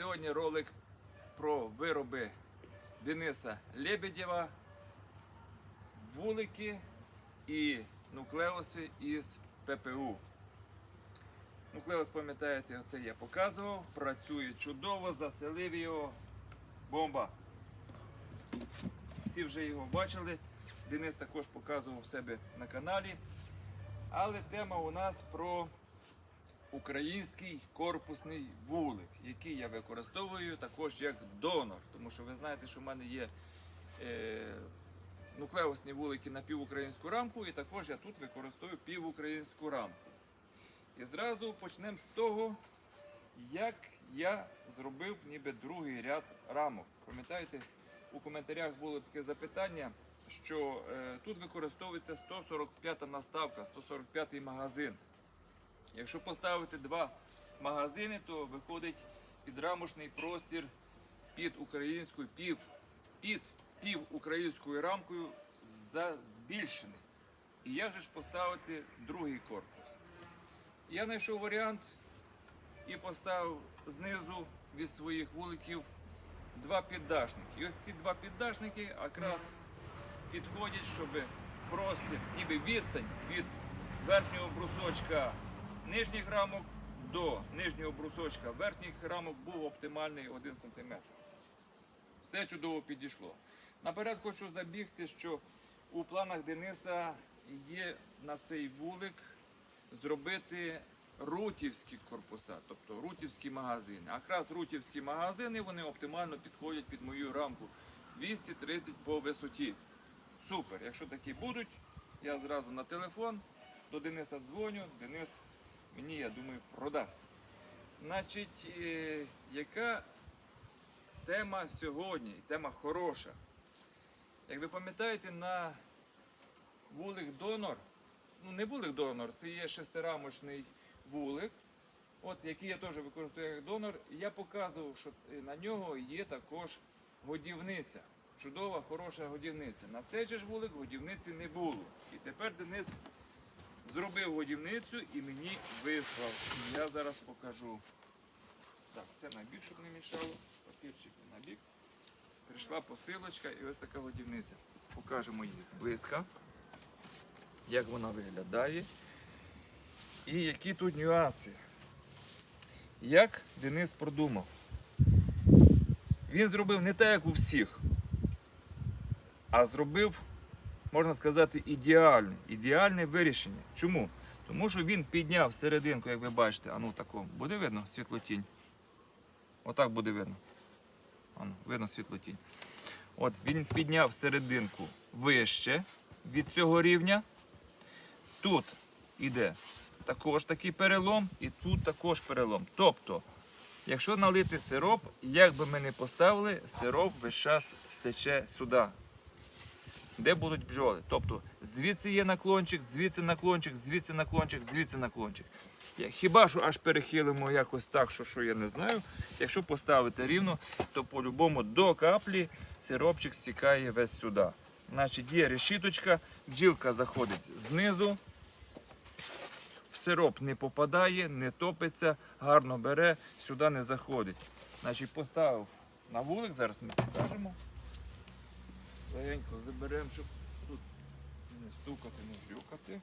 Сьогодні ролик про вироби Дениса Лебедєва, вулики і нуклеуси із ППУ. Нуклеус, пам'ятаєте, оце я показував. Працює чудово, заселив його. Бомба. Всі вже його бачили. Денис також показував себе на каналі. Але тема у нас про український корпусний вулик, який я використовую також як донор. Тому що ви знаєте, що в мене є е, нуклеусні вулики на півукраїнську рамку, і також я тут використовую півукраїнську рамку. І зразу почнемо з того, як я зробив ніби другий ряд рамок. Пам'ятаєте, у коментарях було таке запитання, що е, тут використовується 145 наставка, 145 магазин. Якщо поставити два магазини, то виходить підрамочний простір під українською пів, під пів українською рамкою за збільшений. І як же ж поставити другий корпус? Я знайшов варіант і поставив знизу від своїх вуликів два піддашники. І ось ці два піддашники якраз підходять, щоб простір, ніби відстань від верхнього брусочка нижніх рамок до нижнього брусочка верхніх рамок був оптимальний 1 см. Все чудово підійшло. Наперед хочу забігти, що у планах Дениса є на цей вулик зробити рутівські корпуса, тобто рутівські магазини. А якраз рутівські магазини вони оптимально підходять під мою рамку 230 по висоті. Супер. Якщо такі будуть, я зразу на телефон до Дениса дзвоню. Денис мені, я думаю, продасть. Значить, е, яка тема сьогодні? Тема хороша. Як ви пам'ятаєте, на вулик донор, ну не вулик донор, це є шестирамочний вулик, от, який я теж використовую як донор. Я показував, що е, на нього є також годівниця. Чудова, хороша годівниця. На цей же ж вулик годівниці не було. І тепер Денис зробив годівницю і мені вислав. Я зараз покажу. Так, це на бік, щоб не мішало. Папірчик на бік. Прийшла посилочка і ось така годівниця. Покажемо її зблизька, як вона виглядає. І які тут нюанси. Як Денис продумав. Він зробив не так, як у всіх, а зробив, можна сказати, ідеальне, ідеальне вирішення. Чому? Тому що він підняв серединку, як ви бачите, а ну тако, буде видно світлотінь? Отак буде видно. Ану, видно світлотінь. От він підняв серединку вище від цього рівня. Тут іде також такий перелом, і тут також перелом. Тобто, якщо налити сироп, як би ми не поставили, сироп весь час стече сюди. Де будуть бджоли? Тобто звідси є наклончик, звідси наклончик, звідси наклончик, звідси наклончик. Хіба що аж перехилимо якось так, що, що я не знаю. Якщо поставити рівно, то по-любому до каплі сиропчик стікає весь сюди. Значить, є решіточка, бджілка заходить знизу, в сироп не попадає, не топиться, гарно бере, сюди не заходить. Значить, поставив на вулик, зараз ми покажемо. Легенько заберемо, щоб тут не стукати, не грюкати.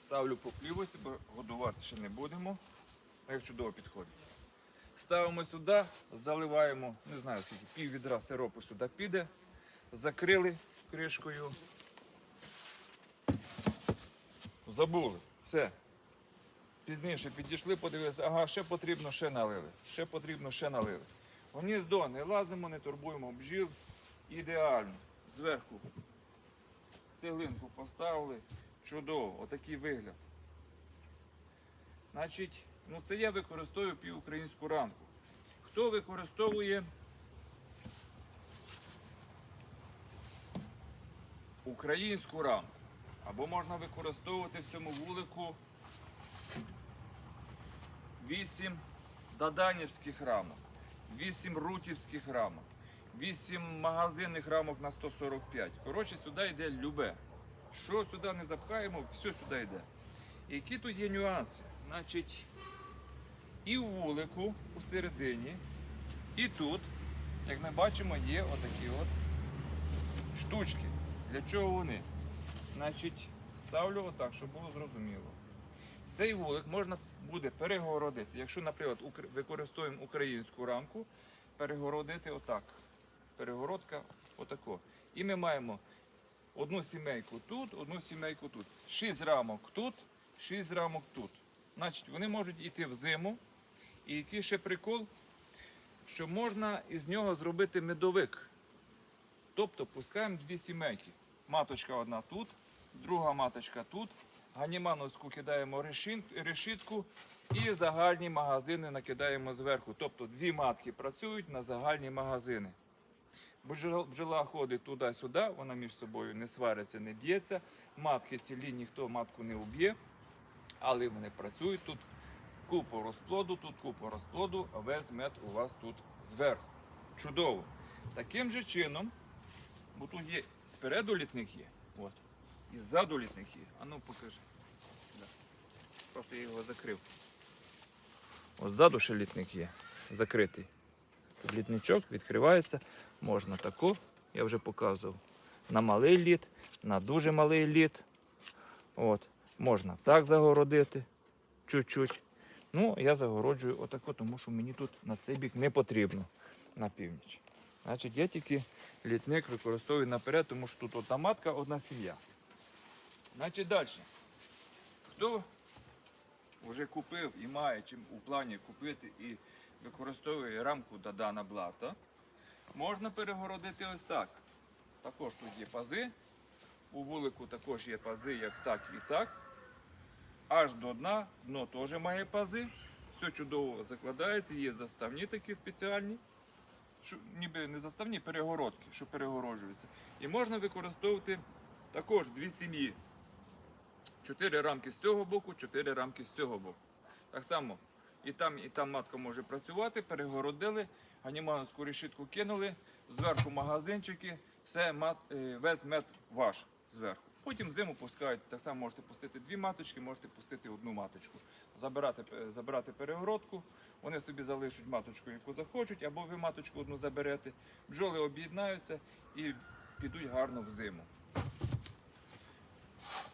Ставлю по плівості, бо годувати ще не будемо. Як чудово підходить. Ставимо сюди, заливаємо, не знаю скільки, пів відра сиропу сюди піде. Закрили кришкою. Забули. Все. Пізніше підійшли, подивилися, ага, ще потрібно, ще налили. Ще потрібно, ще налили. Гніздо не лазимо, не турбуємо бджіл. Ідеально. Зверху цеглинку поставили. Чудово, отакий вигляд. Значить, ну це я використовую півукраїнську рамку. Хто використовує українську рамку? Або можна використовувати в цьому вулику 8 даданівських рамок, 8 рутівських рамок, 8 магазинних рамок на 145. Коротше, сюди йде любе. Що сюди не запхаємо, все сюди йде. Які тут є нюанси? Значить, І в вулику у середині, і тут, як ми бачимо, є отакі от штучки. Для чого вони? Значить, ставлю отак, щоб було зрозуміло. Цей вулик можна буде перегородити. Якщо, наприклад, використовуємо українську рамку, перегородити отак. Перегородка отако. І ми маємо одну сімейку тут, одну сімейку тут. Шість рамок тут, шість рамок тут. Значить, вони можуть йти в зиму. І який ще прикол, що можна із нього зробити медовик. Тобто пускаємо дві сімейки. Маточка одна тут, друга маточка тут. Ганімановську кидаємо решітку і загальні магазини накидаємо зверху. Тобто дві матки працюють на загальні магазини. Бджола, ходить туди-сюди, вона між собою не свариться, не б'ється. Матки цілі ніхто матку не уб'є, але вони працюють тут. Купу розплоду, тут купу розплоду, а весь мед у вас тут зверху. Чудово. Таким же чином, бо тут є спереду літник є, от, і ззаду літник є. А ну покажи. Да. Просто я його закрив. От ззаду ще літник є, закритий. Тут літничок відкривається, можна тако, я вже показував. На малий лід, на дуже малий лід. От. Можна так загородити чуть-чуть. Ну, я загороджую отако, тому що мені тут на цей бік не потрібно на північ. Значить, я тільки літник використовую наперед, тому що тут одна матка, одна сім'я. Значить, далі. Хто вже купив і має чим у плані купити і використовує рамку Дадана Блата, можна перегородити ось так. Також тут є пази. У вулику також є пази, як так і так. Аж до дна, дно теж має пази. Все чудово закладається, є заставні такі спеціальні. Що, ніби не заставні, перегородки, що перегороджуються. І можна використовувати також дві сім'ї. Чотири рамки з цього боку, чотири рамки з цього боку. Так само і там, і там матка може працювати, перегородили, ганімановську решітку кинули, зверху магазинчики, все, мат, е, весь мед ваш зверху. Потім зиму пускаєте, так само можете пустити дві маточки, можете пустити одну маточку. Забирати, забирати перегородку, вони собі залишать маточку, яку захочуть, або ви маточку одну заберете. Бджоли об'єднаються і підуть гарно в зиму.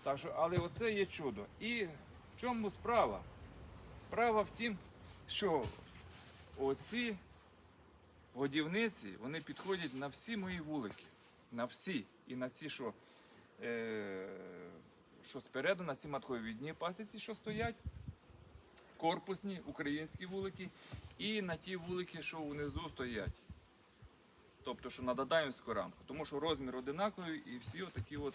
Так що, але оце є чудо. І в чому справа? Справа в тім, що оці годівниці вони підходять на всі мої вулики. На всі. І на ці, що, е, що спереду, на ці матковідні пасіці, що стоять, корпусні українські вулики, і на ті вулики, що внизу стоять. Тобто, що на Дадаївську рамку. Тому що розмір одинаковий і всі отакі от,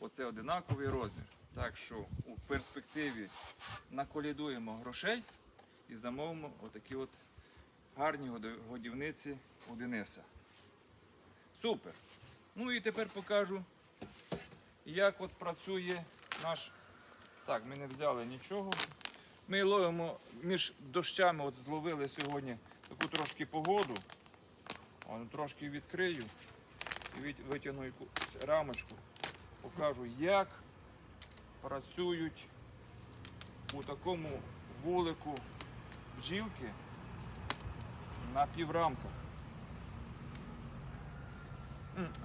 оце одинаковий розмір. Так що у перспективі наколідуємо грошей і замовимо отакі от гарні годівниці у Дениса. Супер. Ну і тепер покажу, як от працює наш. Так, ми не взяли нічого. Ми ловимо між дощами, от зловили сьогодні таку трошки погоду. О, трошки відкрию і витягну якусь рамочку. Покажу, як працюють у такому вулику бджілки на піврамках.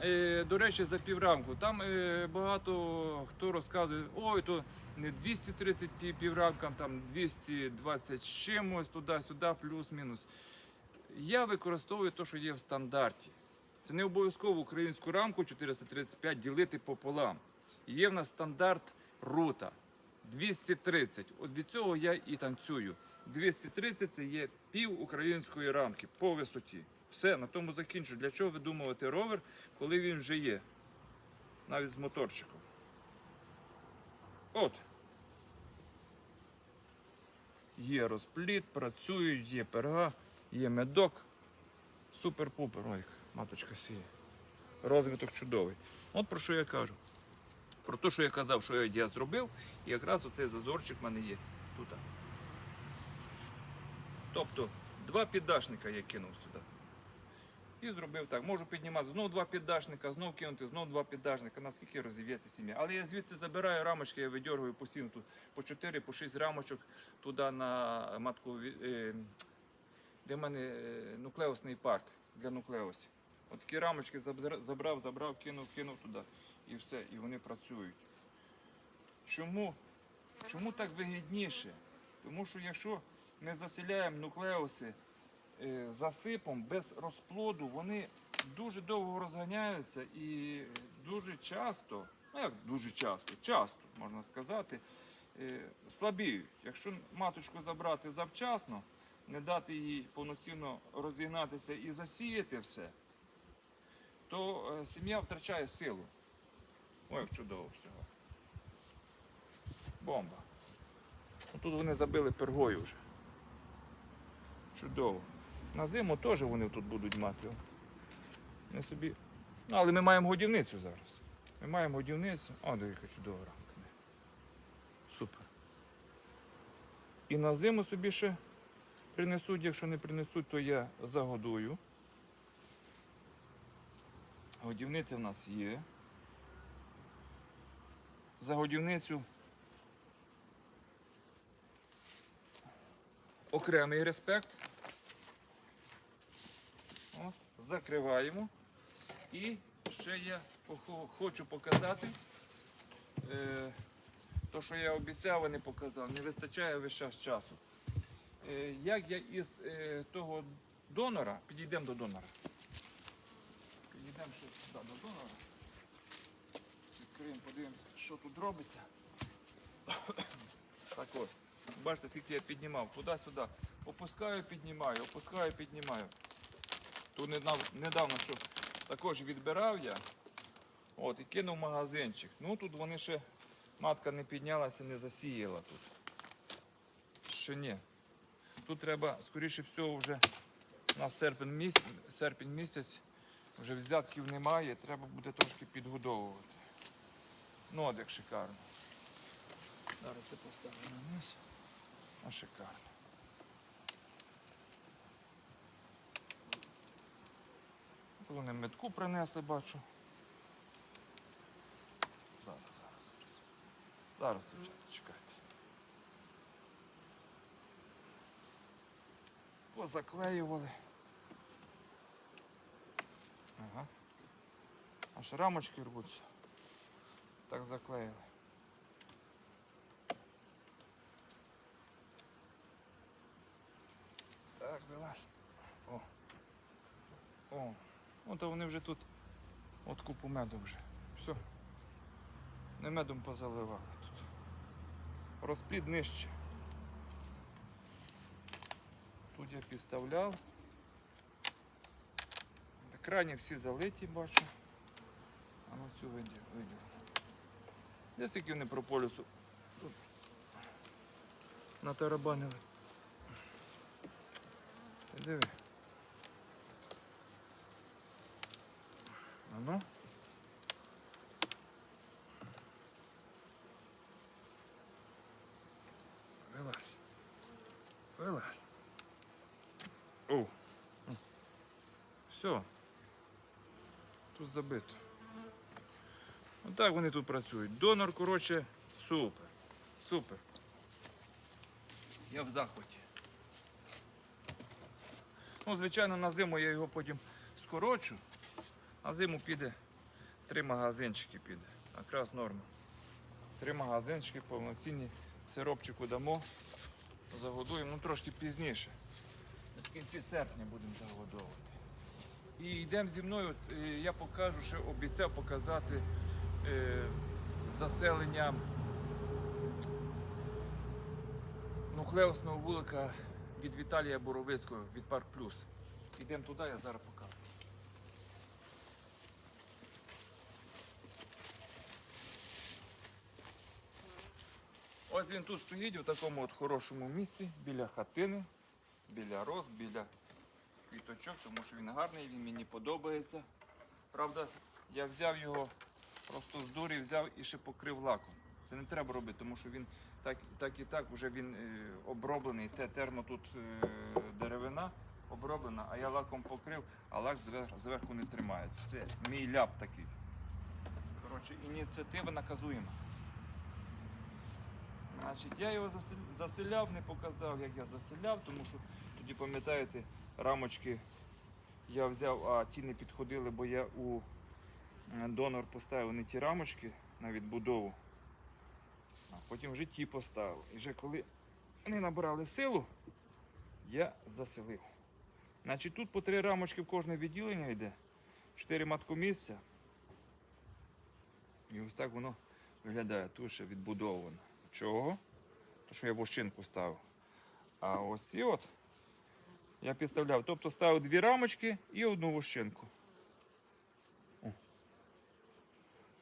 Е, До речі, за піврамку. Там е, багато хто розказує, ой, то не 230 піврамкам, там 220 з чимось, туди-сюди, плюс-мінус. Я використовую те, що є в стандарті. Це не обов'язково українську рамку 435 ділити пополам. Є в нас стандарт рута 230. От від цього я і танцюю. 230 це є пів української рамки по висоті. Все, на тому закінчу. Для чого видумувати ровер, коли він вже є? Навіть з моторчиком. От. Є розпліт, працюють, є перга, є медок. Супер-пупер. Ой, маточка сіє. Розвиток чудовий. От про що я кажу. Про те, що я казав, що я зробив, і якраз оцей зазорчик в мене є тут. Тобто, два піддашника я кинув сюди. І зробив так. Можу піднімати знову два піддашника, знову кинути, знову два піддашника, наскільки розів'ється сім'я. Але я звідси забираю рамочки, я видергую постійно тут по 4, по 6 рамочок туди на матку, е, де в мене е, нуклеусний парк для нуклеусів. От такі рамочки забрав, забрав, кинув, кинув туди. І все, і вони працюють. Чому? Чому так вигідніше? Тому що якщо ми заселяємо нуклеуси е, засипом без розплоду, вони дуже довго розганяються і дуже часто, ну як дуже часто, часто можна сказати, е, слабіють. Якщо маточку забрати завчасно, не дати їй повноцінно розігнатися і засіяти все, то е, сім'я втрачає силу. Ой, як чудово всього. Бомба. Ну, Тут вони забили пергою вже. Чудово. На зиму теж вони тут будуть мати. Ми собі. Ну, але ми маємо годівницю зараз. Ми маємо годівницю. О, дивіться, чудова рамка. Супер. І на зиму собі ще принесуть, якщо не принесуть, то я загодую. Годівниця в нас є. За годівницю окремий респект. О, закриваємо. І ще я хочу показати. Е, то, що я обіцяв, а не показав, не вистачає весь час часу. Е, як я із е, того донора, підійдемо до донора. Підійдемо ще сюди до донора. Відкриємо, подивимося, що тут робиться. Так от. Бачите, скільки я піднімав, туди-сюди. Опускаю, піднімаю, опускаю, піднімаю. Тут недавно що також відбирав я. От, і кинув магазинчик. Ну тут вони ще, матка не піднялася, не засіяла тут. Ще ні. Тут треба, скоріше всього, вже на серпень місяць, серпень місяць вже взятків немає, треба буде трошки підгодовувати. Ну як шикарно. Зараз це поставлю на низ. А шикарно. Вони метку принесли, бачу. Зараз, зараз. Зараз, Позаклеювали. Ага. Аж рамочки рвуться. Так заклеїли. Так, вилазь. О. О. От вони вже тут от купу меду вже. Все. Не медом позаливали тут. Розплід нижче. Я підставляв. Крані всі залиті, бачу. А на цю видів. Десь які вони прополісу тут натарабанили. Диви. А ну. Вилазь. Вилазь. О. Все. Тут забито. Отак вони тут працюють. Донор, коротше, супер. Супер. Я в захваті. Ну, звичайно, на зиму я його потім скорочу. На зиму піде три магазинчики піде. Якраз норма. Три магазинчики повноцінні. Сиропчику дамо. Загодуємо, ну трошки пізніше. В кінці серпня будемо загодовувати. І йдемо зі мною, е, я покажу, що обіцяв показати е, заселення нуклеусного вулика від Віталія Боровицького від Парк Плюс. Йдемо туди, я зараз покажу. Ось він тут стоїть у такому от хорошому місці, біля хатини, біля роз, біля квіточок, тому що він гарний, він мені подобається. Правда, я взяв його просто з дурі, взяв і ще покрив лаком. Це не треба робити, тому що він так, так і так вже він е, оброблений. Те термо тут е, деревина, оброблена, а я лаком покрив, а лак звер- зверху не тримається. Це мій ляп такий. Коротше, ініціатива наказуєма. Значить, я його заселяв, не показав, як я заселяв, тому що тоді, пам'ятаєте, рамочки я взяв, а ті не підходили, бо я у е, донор поставив не ті рамочки на відбудову, а потім вже ті поставив. І вже коли вони набирали силу, я заселив. Значить, тут по три рамочки в кожне відділення йде, чотири маткомісця. І ось так воно виглядає. Тут ще відбудовано. Чого? То, що я вощинку ставив. А ось і от я підставляв. Тобто ставив дві рамочки і одну вощинку. О.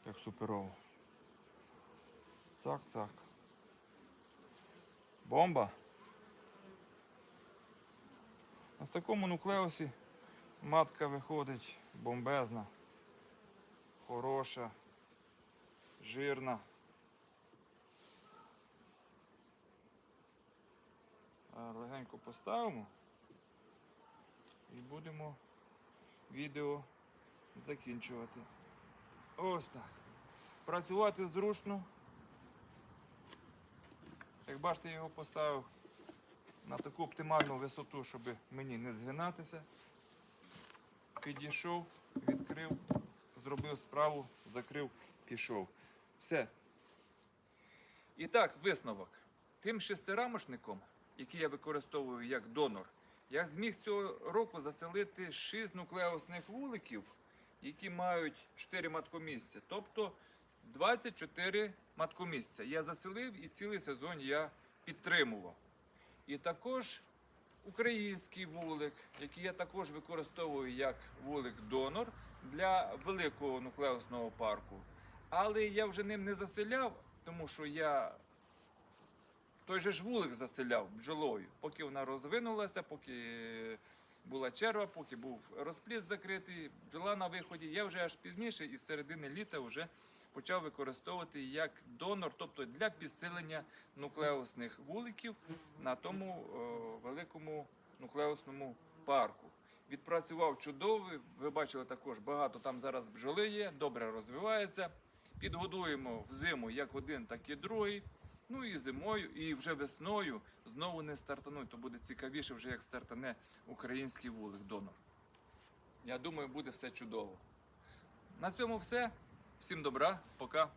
Як суперово. Цак, цак. Бомба. А з такому нуклеусі матка виходить бомбезна, хороша, жирна. Легенько поставимо і будемо відео закінчувати. Ось так. Працювати зручно. Як бачите, я його поставив на таку оптимальну висоту, щоб мені не згинатися. Підійшов, відкрив, зробив справу, закрив, пішов. Все. І так, висновок. Тим шестирамошником, який я використовую як донор, я зміг цього року заселити 6 нуклеусних вуликів, які мають 4 маткомісця. Тобто 24 маткомісця. Я заселив і цілий сезон я підтримував. І також український вулик, який я також використовую як вулик-донор для великого нуклеусного парку. Але я вже ним не заселяв, тому що я той же ж вулик заселяв бджолою, поки вона розвинулася, поки була черва, поки був розпліт закритий, бджола на виході. Я вже аж пізніше, із середини літа, вже почав використовувати як донор, тобто для підсилення нуклеусних вуликів на тому о, великому нуклеусному парку. Відпрацював чудово. Ви бачили також багато там зараз бджоли є, добре розвивається. Підгодуємо взиму як один, так і другий. Ну і зимою, і вже весною знову не стартануть, то буде цікавіше вже як стартане український вулик донор. Я думаю, буде все чудово. На цьому все. Всім добра, пока.